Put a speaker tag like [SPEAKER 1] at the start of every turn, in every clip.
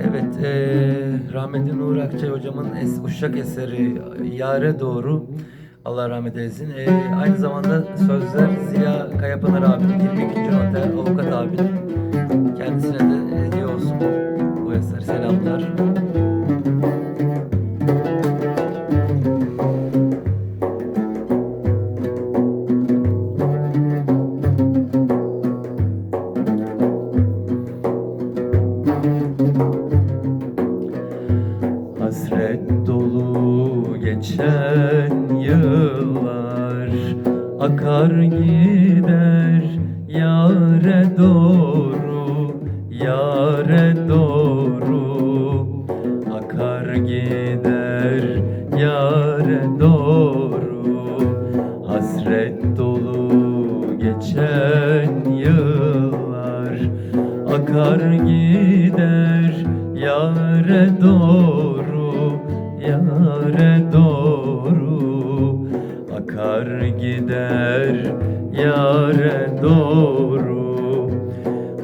[SPEAKER 1] Evet, eee rahmetli Nur Akçay hocamın es, uşak eseri Yare Doğru. Allah rahmet eylesin. Eee, aynı zamanda sözler Ziya Kayapınar abinin 22. noter avukat abinin. Kendisine de hediye olsun bu eser. Selamlar. Geçen yıllar Akar gider yare doğru Yare doğru. Akar gider yare doğru Hasret dolu geçen yıllar. Akar gider yare doğru doğru Akar gider yare doğru.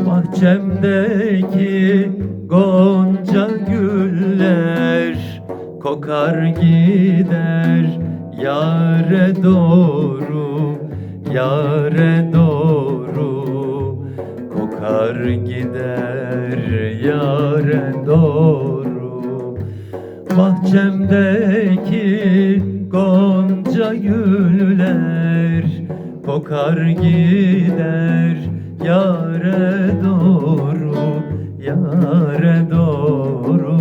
[SPEAKER 1] Bahçemdeki gonca güller Kokar gider yare doğru Yare doğru. Kokar gider yare doğru. Bahçemdeki gonca güller Kokar gider. Yare doğru Yare doğru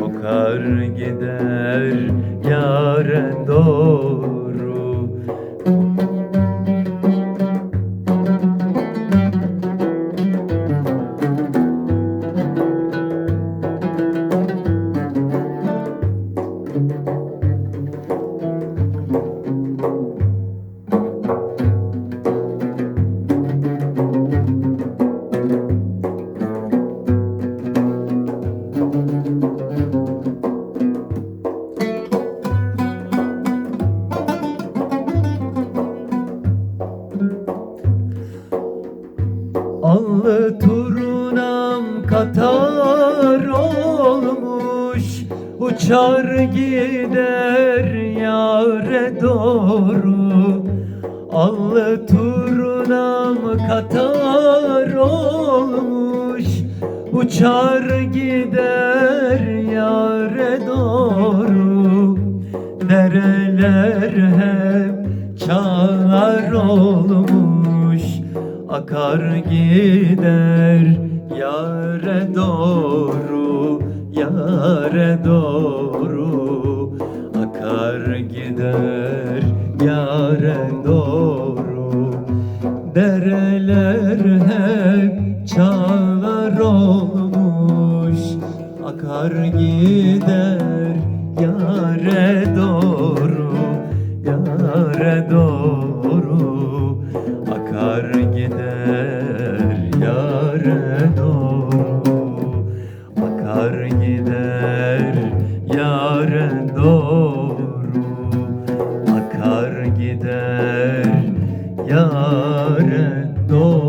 [SPEAKER 1] Kokar gider. Yare doğru Allı turunam katar olmuş. Uçar gider yare doğru. Allı turunam katar olmuş. Uçar gider yare doğru. Dereler hep Akar gider. Yare doğru Yare doğru. Akar gider yare doğru. Dereler hep çağlar olmuş. Akar gider Dor